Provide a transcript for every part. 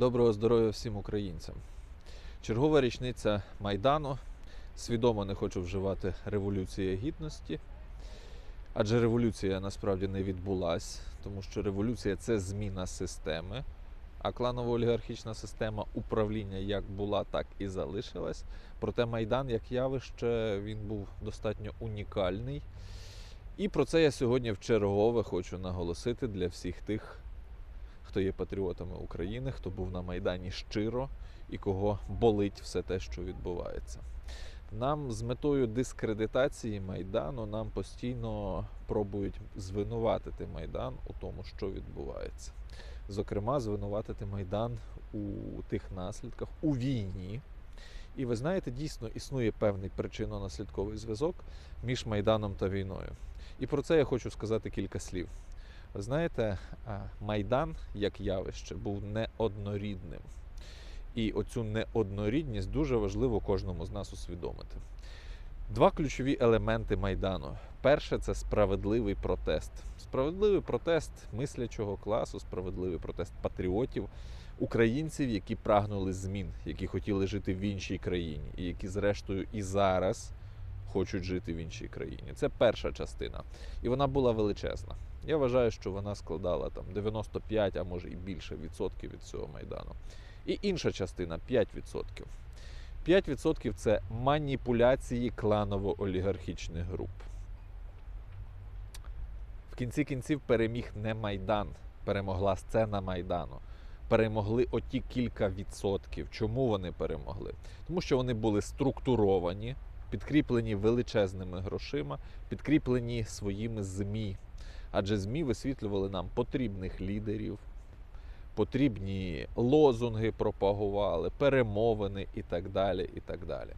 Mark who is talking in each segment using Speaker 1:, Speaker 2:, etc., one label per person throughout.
Speaker 1: Доброго здоров'я всім українцям. Чергова річниця Майдану. Свідомо не хочу вживати революція гідності, адже революція насправді не відбулась, тому що революція це зміна системи, а кланово-олігархічна система управління як була, так і залишилась. Проте Майдан як явище він був достатньо унікальний. І про це я сьогодні вчергове хочу наголосити для всіх тих, хто є патріотами України, хто був на Майдані щиро і кого болить все те, що відбувається. Нам з метою дискредитації Майдану нам постійно пробують звинуватити Майдан у тому, що відбувається. Зокрема, звинуватити Майдан у тих наслідках у війні. І ви знаєте, дійсно існує певний причинно-наслідковий зв'язок між Майданом та війною. І про це я хочу сказати кілька слів. Ви знаєте, Майдан як явище був неоднорідним. І оцю неоднорідність дуже важливо кожному з нас усвідомити. Два ключові елементи Майдану. Перше це справедливий протест. Справедливий протест мислячого класу, справедливий протест патріотів, українців, які прагнули змін, які хотіли жити в іншій країні, і які, зрештою, і зараз хочуть жити в іншій країні. Це перша частина. І вона була величезна. Я вважаю, що вона складала там 95, а може і більше відсотків від цього майдану. І інша частина 5%. 5% це маніпуляції кланово-олігархічних груп. В кінці кінців переміг не Майдан, перемогла сцена Майдану. Перемогли оті кілька відсотків. Чому вони перемогли? Тому що вони були структуровані, підкріплені величезними грошима, підкріплені своїми ЗМІ. Адже ЗМІ висвітлювали нам потрібних лідерів, потрібні лозунги пропагували, перемовини і так далі. і так далі.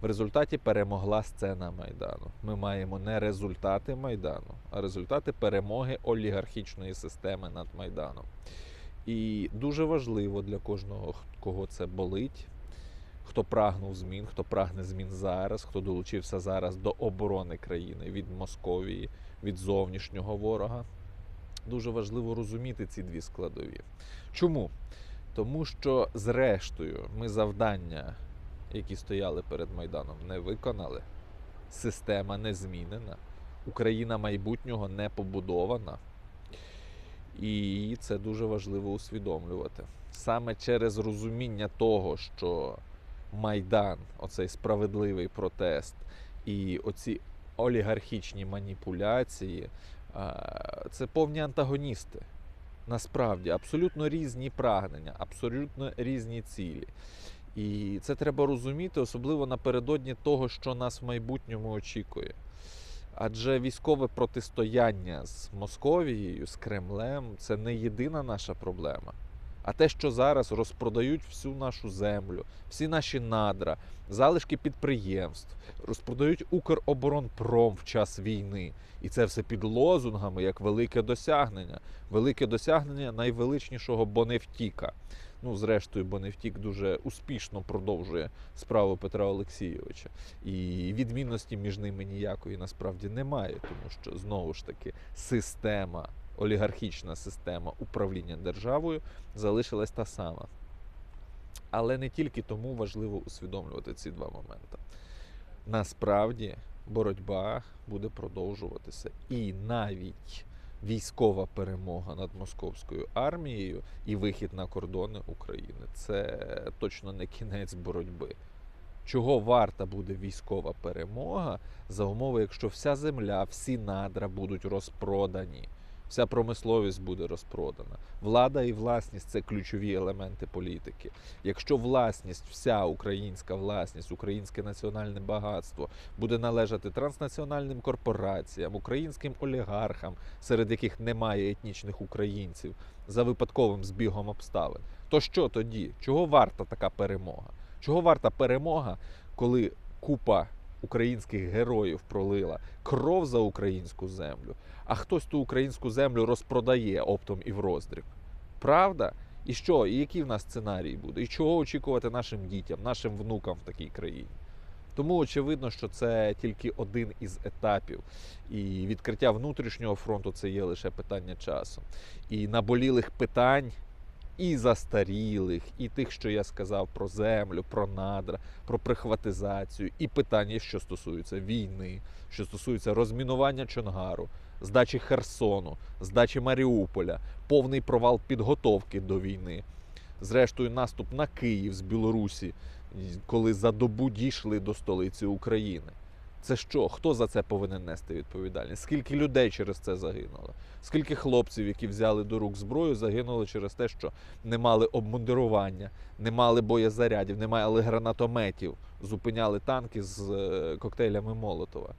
Speaker 1: В результаті перемогла сцена Майдану. Ми маємо не результати Майдану, а результати перемоги олігархічної системи над Майданом. І дуже важливо для кожного, кого це болить, хто прагнув змін, хто прагне змін зараз, хто долучився зараз до оборони країни від Московії, від зовнішнього ворога. Дуже важливо розуміти ці дві складові. Чому? Тому що, зрештою, ми завдання, які стояли перед Майданом, не виконали. Система не змінена, Україна майбутнього не побудована. І це дуже важливо усвідомлювати. Саме через розуміння того, що Майдан, оцей справедливий протест і оці олігархічні маніпуляції це повні антагоністи. Насправді, абсолютно різні прагнення, абсолютно різні цілі. І це треба розуміти, особливо напередодні того, що нас в майбутньому очікує. Адже військове протистояння з Московією, з Кремлем це не єдина наша проблема. А те, що зараз розпродають всю нашу землю, всі наші надра, залишки підприємств, розпродають Укроборонпром в час війни. І це все під лозунгами як велике досягнення. Велике досягнення найвеличнішого Боневтіка. Ну, зрештою, Боневтік дуже успішно продовжує справу Петра Олексійовича. І відмінності між ними ніякої насправді немає, тому що знову ж таки система олігархічна система управління державою залишилась та сама. Але не тільки тому важливо усвідомлювати ці два моменти. Насправді боротьба буде продовжуватися. І навіть військова перемога над московською армією і вихід на кордони України це точно не кінець боротьби. Чого варта буде військова перемога за умови, якщо вся земля, всі надра будуть розпродані? Вся промисловість буде розпродана. Влада і власність це ключові елементи політики. Якщо власність, вся українська власність, українське національне багатство буде належати транснаціональним корпораціям, українським олігархам, серед яких немає етнічних українців, за випадковим збігом обставин, то що тоді? Чого варта така перемога? Чого варта перемога, коли купа українських героїв пролила кров за українську землю, а хтось ту українську землю розпродає оптом і в роздріб. Правда? І що? І який в нас сценарій буде? І чого очікувати нашим дітям, нашим внукам в такій країні? Тому очевидно, що це тільки один із етапів. І відкриття внутрішнього фронту це є лише питання часу. І наболілих питань і застарілих, і тих, що я сказав про землю, про надра, про прихватизацію, і питання, що стосуються війни, що стосуються розмінування Чонгару, здачі Херсону, здачі Маріуполя, повний провал підготовки до війни. Зрештою, наступ на Київ з Білорусі, коли за добу дійшли до столиці України. Це що? Хто за це повинен нести відповідальність? Скільки людей через це загинуло? Скільки хлопців, які взяли до рук зброю, загинули через те, що не мали обмундирування, не мали боєзарядів, не мали гранатометів, зупиняли танки з е, коктейлями Молотова.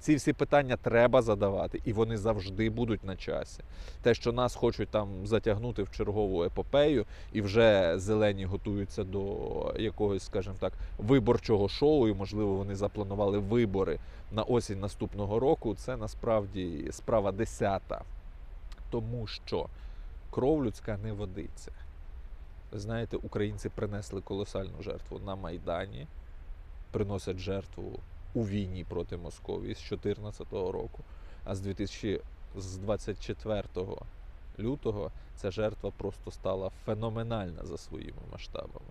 Speaker 1: Ці всі питання треба задавати, і вони завжди будуть на часі. Те, що нас хочуть там затягнути в чергову епопею, і вже зелені готуються до якогось, скажімо так, виборчого шоу, і можливо вони запланували вибори на осінь наступного року. Це насправді справа десята. Тому що кров людська не водиться. Ви знаєте, українці принесли колосальну жертву на Майдані, приносять жертву у війні проти Московії з 2014 року. А з 2000, з 24 лютого ця жертва просто стала феноменальна за своїми масштабами.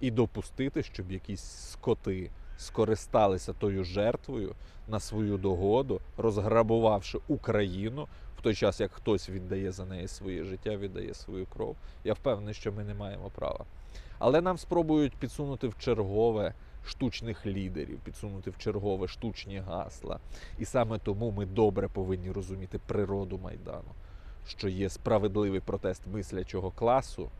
Speaker 1: І допустити, щоб якісь скоти скористалися тою жертвою на свою догоду, розграбувавши Україну в той час, як хтось віддає за неї своє життя, віддає свою кров. Я впевнений, що ми не маємо права. Але нам спробують підсунути в чергове штучних лідерів, підсунути в чергове штучні гасла. І саме тому ми добре повинні розуміти природу Майдану, що є справедливий протест мислячого класу,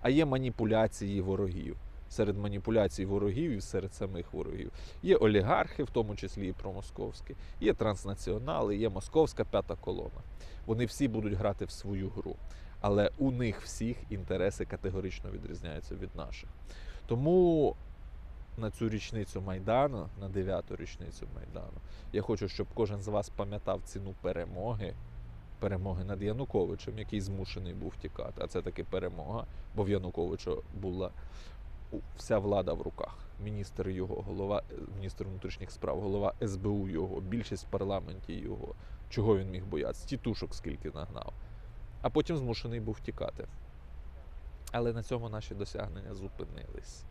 Speaker 1: а є маніпуляції ворогів. Серед маніпуляцій ворогів і серед самих ворогів є олігархи, в тому числі і промосковські, є транснаціонали, є московська п'ята колона. Вони всі будуть грати в свою гру, але у них всіх інтереси категорично відрізняються від наших. Тому на цю річницю Майдану, на дев'яту річницю Майдану, я хочу, щоб кожен з вас пам'ятав ціну перемоги, перемоги над Януковичем, який змушений був тікати. А це таки перемога, бо в Януковича була вся влада в руках. Міністр його, голова, е, міністр внутрішніх справ, голова СБУ його, більшість в парламенті його. Чого він міг боятися? Тітушок скільки нагнав. А потім змушений був тікати. Але на цьому наші досягнення зупинились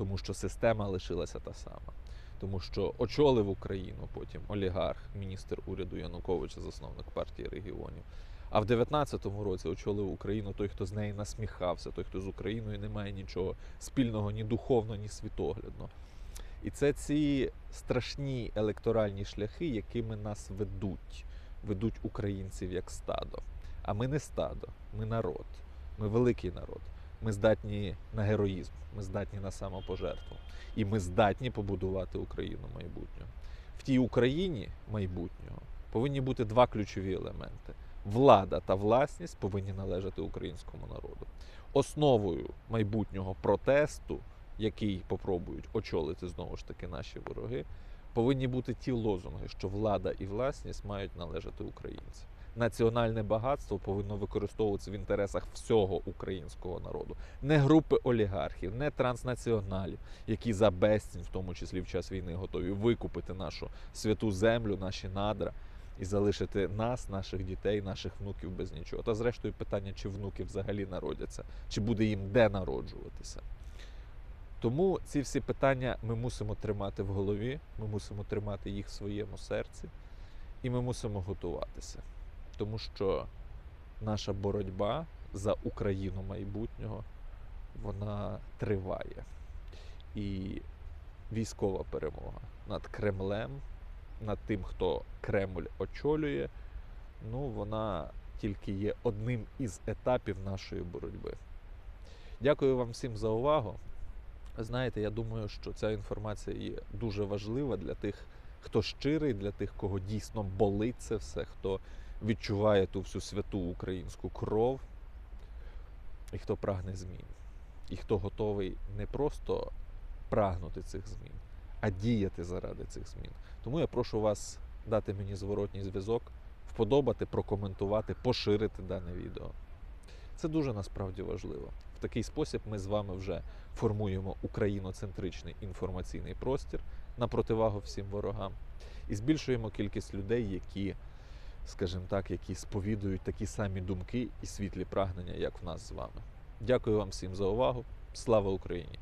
Speaker 1: тому що система лишилася та сама. Тому що очолив Україну потім олігарх, міністр уряду Януковича, засновник партії регіонів. А в 19-му році очолив Україну той, хто з неї насміхався, той, хто з Україною не має нічого спільного ні духовно, ні світоглядно. І це ці страшні електоральні шляхи, якими нас ведуть, ведуть українців як стадо. А ми не стадо, ми народ, ми великий народ. Ми здатні на героїзм, ми здатні на самопожертву. І ми здатні побудувати Україну майбутнього. В тій Україні майбутнього повинні бути два ключові елементи: влада та власність повинні належати українському народу. Основою майбутнього протесту, який попробують очолити знову ж таки наші вороги, повинні бути ті лозунги, що влада і власність мають належати українцям національне багатство повинно використовуватися в інтересах всього українського народу, не групи олігархів, не транснаціоналів, які за безцінь, в тому числі в час війни, готові викупити нашу святу землю, наші надра і залишити нас, наших дітей, наших внуків без нічого. Та зрештою питання, чи внуки взагалі народяться, чи буде їм де народжуватися. Тому ці всі питання ми мусимо тримати в голові, ми мусимо тримати їх в своєму серці, і ми мусимо готуватися тому що наша боротьба за Україну майбутнього вона триває. І військова перемога над Кремлем, над тим, хто Кремль очолює, ну вона тільки є одним із етапів нашої боротьби. Дякую вам всім за увагу. Знаєте, я думаю, що ця інформація є дуже важлива для тих, хто щирий, для тих, кого дійсно болить це все, хто відчуває ту всю святу українську кров, і хто прагне змін, і хто готовий не просто прагнути цих змін, а діяти заради цих змін. Тому я прошу вас дати мені зворотній зв'язок, вподобати, прокоментувати, поширити дане відео. Це дуже насправді важливо. В такий спосіб ми з вами вже формуємо україноцентричний інформаційний простір на противагу всім ворогам і збільшуємо кількість людей, які скажімо так, які сповідують такі самі думки і світлі прагнення, як в нас з вами. Дякую вам всім за увагу. Слава Україні!